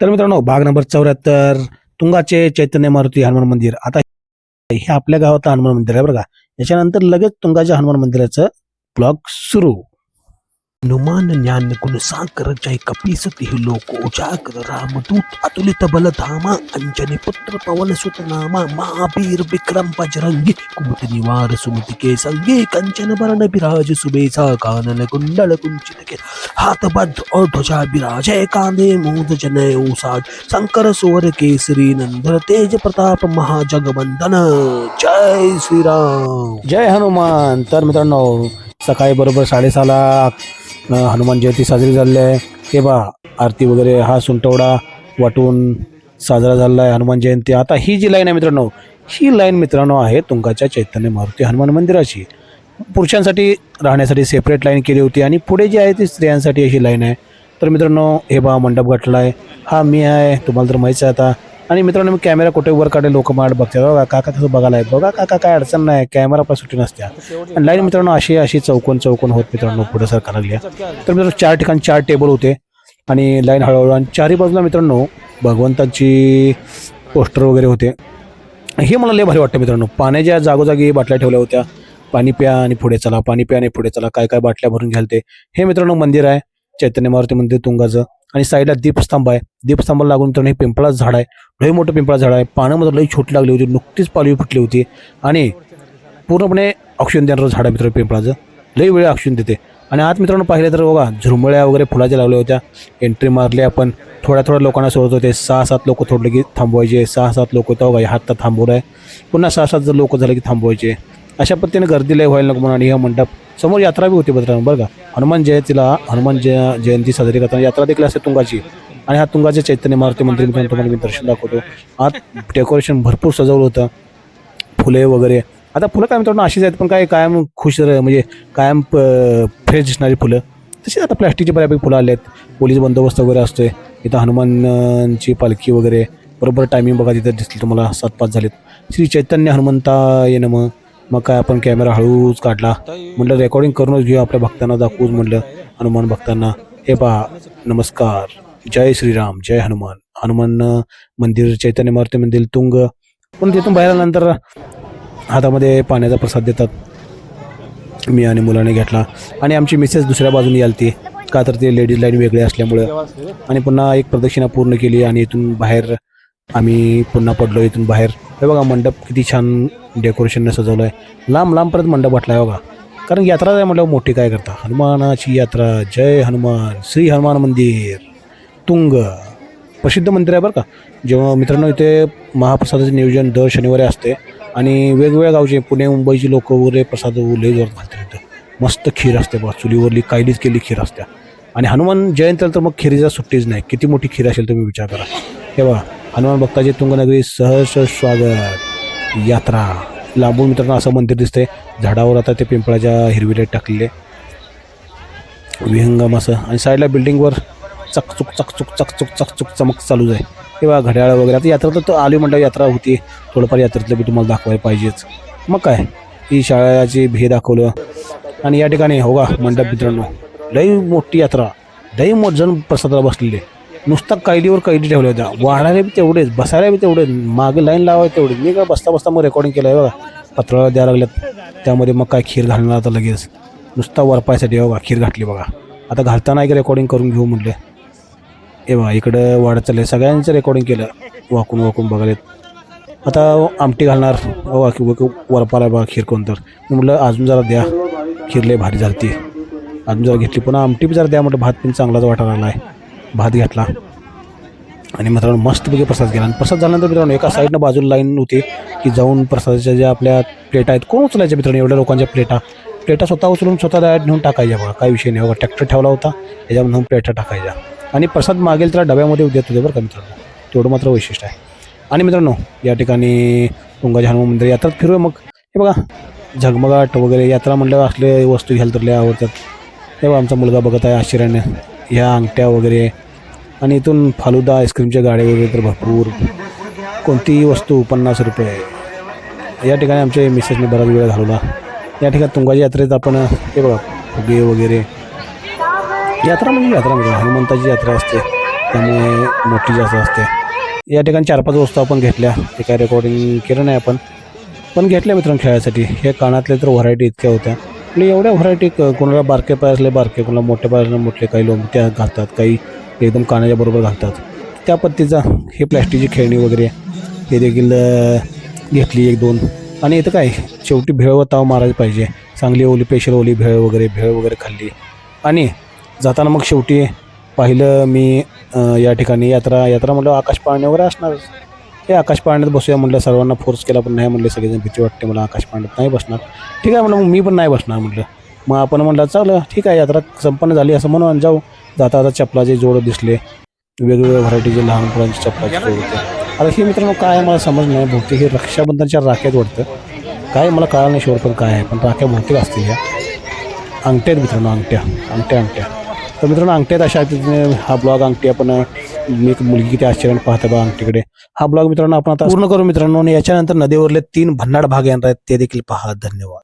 तर मित्रांनो भाग नंबर चौऱ्याहत्तर तुंगाचे चैतन्य मारुती हनुमान मंदिर. आता हे आपल्या गावात हनुमान मंदिर आहे बरं का. याच्यानंतर लगेच तुंगाच्या हनुमान मंदिराचं ब्लॉग सुरू. हनुमान ज्ञान गुण साकर जय कपीस तिह लोक उजागर रामदूत अतुलित बल धामा अंजनी पुत्र पवन सुत नामा महावीर विक्रम बजरंगी कुमत निवार सुमति के संगे कंचन वरण विराज सुबेसा कानन कुंडल कुंचित के हाथ बद्ध और ध्वजा विराजय कांधे मोद जनय उसाज शंकर सोर केसरी नंदन तेज प्रताप महाजगवंदन जय श्री राम जय हनुमान। तर मित्रांनो सकाळी बरोबर साडेसहाला हनुमान जयंती साजरी झालेली आहे. हे बा आरती वगैरे हा सुंटवडा वाटून साजरा झालेला आहे हनुमान जयंती. आता ही जी लाईन आहे मित्रांनो ही लाईन मित्रांनो आहे तुंगाच्या चैतन्य मारुती हनुमान मंदिराची. पुरुषांसाठी राहण्यासाठी सेपरेट लाईन केली होती आणि पुढे जी आहे ती स्त्रियांसाठी अशी लाईन आहे. तर मित्रांनो हे बा मंडप गाठला आहे हा मी आहे तुम्हाला तर माहीतच आहे आता. आणि मित्रांनो मी कॅमेरा कुठे वर काढे लोक माड बघतात. बघा काका कसं बघायला आहे बघा काका काय अडचण नाही. कॅमेरा पण सुट्टी नसत्या आणि लाईन मित्रांनो अशी अशी चौकोन चौकोन होत मित्रांनो पुढे सरकार लागल्या तर मित्रांनो चार ठिकाणी चार टेबल होते. आणि लाईन हळूहळू आणि चारही बाजूला मित्रांनो भगवंताची पोस्टर वगैरे होते. हे मला लय भारी वाटतं मित्रांनो. पाण्याच्या जागोजागी बाटल्या ठेवल्या होत्या. पाणी प्या आणि पुढे चला. पाणी प्या आणि पुढे चला. काय काय बाटल्या भरून घ्याल ते. हे मित्रांनो मंदिर आहे. चैतन्य मारुती मंदिर तुंगाचं. आणि साईडला दीपस्तंभ आहे. दीपस्तंभाला लागून मित्रांनो हे पिंपळाचं झाड आहे. लई मोठं पिंपळाचं झाड आहे. पानं मात्र लई छोटी लागली होती. नुकतीच पालवी फुटली होती. आणि पूर्णपणे ऑक्सिजन देणारं झाड आहे मित्रांनो पिंपळाचं. लई वेळ ऑक्सिजन देते. आणि आज मित्रांनो पाहिले तर बघा झुरमळ्या वगैरे फुलाच्या लावल्या होत्या. एंट्री मारली आपण. थोड्या थोड्या लोकांना सोडत होते. सहा सात लोक थोडले की थांबवायचे. सहा सात लोक तर बघा हात थांबवलं आहे पुन्हा सहा सात जर लोक झाले की थांबवायचे. अशा पद्धतीने गर्दी लय व्हायला नको म्हणून आणि हे मंडप समोर यात्रा बी होती मित्रांनो बरं का? हनुमान जयंतीला हनुमान जय जयंती साजरी करताना यात्रा देखील असते तुंगाची. आणि हा तुंगाचे चैतन्य मारुती मंदिर मित्रांनो तुम्हाला मी दर्शन दाखवतो. आत डेकोरेशन भरपूर सजवलं होतं. फुले वगैरे. आता फुलं काय मित्रांनो अशीच आहेत पण काय कायम खुश म्हणजे कायम फ्रेश दिसणारी फुलं. तशीच आता प्लॅस्टिकची बऱ्यापैकी फुलं आले आहेत पोलीस बंदोबस्त वगैरे असतोय. इथं हनुमानची पालखी वगैरे. बरोबर टायमिंग बघा तिथं दिसली तुम्हाला सात पाच झालेत. श्री चैतन्य हनुमंता ये नम. मग काय आपण कॅमेरा हळूच काढला. म्हटलं रेकॉर्डिंग करूनच घेऊ आपल्या भक्तांना दाखवूच म्हटलं हनुमान भक्तांना. हे पहा नमस्कार. जय श्रीराम जय हनुमान. हनुमान मंदिर चैतन्य मारुती मंदिर तुंग. पण तिथून बाहेर आल्यानंतर हातामध्ये पाण्याचा प्रसाद देतात. मी आणि मुलाने घेतला. आणि आमची मिसेस दुसऱ्या बाजूने आलती का तर ते लेडीज लाईन वेगळे असल्यामुळं. आणि पुन्हा एक प्रदक्षिणा पूर्ण केली आणि इथून बाहेर आम्ही पुन्हा पडलो इथून बाहेर. हे बघा मंडप किती छान डेकोरेशनने सजवलं आहे लांब लांबपर्यंत मंडप वाटला आहे बघा. कारण यात्रा आहे म्हटल्यावर मोठी काय करता? हनुमानाची यात्रा. जय हनुमान. श्री हनुमान मंदिर. तुंग. प्रसिद्ध मंदिर आहे बरं का? जेव्हा मित्रांनो इथे महाप्रसादाचे नियोजन दर शनिवारी असते आणि वेगवेगळ्या गावचे पुणे मुंबईची लोक वगैरे प्रसाद लय जोरात घालतात इथं. मस्त खीर असते बघा. चुलीवरली कायलीच केली खीर असते आणि हनुमान जयंतीला तर मग खिरीचा सुट्टीच नाही. किती मोठी खीर असेल तुम्ही विचार करा. हे बघा. हनुमान भक्ताचे तुंगनगरी सहर्ष स्वागत. यात्रा. लांबून मित्रांनो असं मंदिर दिसतंय. झाडावर आता ते पिंपळाच्या हिरवी टाकलेले. विहंगम असं. आणि साईडला बिल्डिंगवर चकचुक चकचुक चकचुक चकचुक चमक चालूच आहे. किंवा घड्याळ वगैरे. आता यात्रा तर आली म्हटलं यात्रा होती. थोडंफार यात्रेतलं बी तुम्हाला दाखवायला पाहिजेच. मग काय? ही शाळाची भे दाखवलं. आणि या ठिकाणी हो मंडप मित्रांनो. लई मोठी यात्रा. लई मोठ जण प्रसादाला बसलेले. नुसता कैलीवर कैली ठेवल्या होत्या वाढायला बी तेवढेच बसायला बी तेवढेच मागे लाईन लावायला तेवढेच. मी काय बसता बसता मग रेकॉर्डिंग केलं आहे बघा. पत्राला द्यायला लागल्यात. त्यामध्ये मग काय खीर घालणार आता लगेच. नुसता वरपायसाठी बघा खीर घातली बघा. आता घालताना एक रेकॉर्डिंग करून घेऊ म्हटले. हे बघा इकडं वाढत चाललंय. सगळ्यांचं रेकॉर्डिंग केलं. वाकून वाकून बघायला आता आमटी घालणार. हो, बघा की वरपाला बघा खीर कोणतर मी म्हटलं अजून जरा द्या. खीर लय भारी झाली ती अजून जरा घेतली. पण आमटी बी जरा द्या म्हटलं. भात पण चांगलाच वाटायला लागला आहे भात घेतला. आणि मित्रांनो मस्तपैकी प्रसाद केला. आणि प्रसाद झाल्यानंतर मित्रांनो एका साईडनं बाजूला लाईन होती की जाऊन प्रसादाच्या ज्या आपल्या प्लेटा आहेत कोण उचलायच्या मित्रांनो? एवढ्या लोकांच्या प्लेटा प्लेटा स्वतः उचलून स्वतः डायरेक्ट नेऊन टाकायच्या बघा. काही विषय नाही बघा. ट्रॅक्टर ठेवला होता त्याच्यामधून प्लेटा टाकायच्या आणि प्रसाद मागेल त्याला डब्यामध्ये देत होते बरं का मित्रांनो. तेवढं मात्र वैशिष्ट्य आहे. आणि मित्रांनो या ठिकाणी तुंगाजी हनुमान मंदिर यात्रात फिरूया मग. हे बघा झगमगाट वगैरे यात्रा म्हणल्यावर असले वस्तू घ्यायला तर लय आवडतात. हे आमचा मुलगा बघत आहे आश्चर्याने. ह्या अंगठ्या वगैरे. आणि इथून फालुदा आईस्क्रीमच्या गाड्या वगैरे तर भरपूर. कोणतीही वस्तू पन्नास रुपये. या ठिकाणी आमच्या मिसेसने बराच वेळ घालवला. या ठिकाणी तुंगाच्या यात्रेत आपण हे बघा फुगे वगैरे. यात्रा म्हणजे यात्रा म्हणजे हनुमंताची यात्रा असते. त्यामुळे मोठी जास्त असते. या ठिकाणी चार पाच वस्तू आपण घेतल्या. ते काय रेकॉर्डिंग केलं नाही आपण. पण घेतल्या मित्रांनो खेळायसाठी. हे कानातले तर व्हरायटी इतक्या होत्या. आणि एवढ्या व्हरायटी कोणाला बारके पाय असले बारके कोणाला मोठे पाय असले मोठे काही लोक त्या घालतात काही एकदम कानाच्या बरोबर घालतात. त्या पद्धतीचा हे प्लॅस्टिकची खेळणी वगैरे हे देखील घेतली एक दोन. आणि इथं काय शेवटी भेळ व ताव मारायला पाहिजे. चांगली ओली पेशल ओली भेळ वगैरे भेळ वगैरे खाल्ली. आणि जाताना मग शेवटी पाहिलं मी या ठिकाणी यात्रा यात्रा म्हटलं आकाश पाळणे वगैरे असणारच. हे आकाश पाळण्यात बसूया म्हटलं सर्वांना फोर्स केला पण नाही म्हणले सगळेजण भीती वाटते मला आकाश पाळण्यात नाही बसणार. ठीक आहे म्हणलं मग मी पण नाही बसणार म्हटलं. मग आपण म्हटलं चाललं ठीक आहे यात्रा संपन्न झाली असं म्हणून जाऊ. जाता आता चपलाचे जोड दिसले. वेगवेगळ्या व्हरायटीचे लहान मुलांचे चपलाचे जोड होते. आता हे मित्रांनो काय मला समज नाही. बहुतेक हे रक्षाबंधनच्या राख्यात वाटतं. काय मला कळालं नाही शोर पण काय आहे पण राख्या बहुतेक असतील ह्या अंगठ्या आहेत मित्रांनो अंगठ्या अंगठ्या अंगठ्या. तर मित्रांनो अंगठ्यात अशा हा ब्लॉग अंगठी आपण मी एक मुलगी किती आश्चर्याने पाहते बा अंगठीकडे हा ब्लॉग मित्रांनो आपण आता पूर्ण करू मित्रांनो आणि याच्यानंतर नदीवरले तीन भन्नाड भाग येणार आहेत ते देखील पहा. धन्यवाद.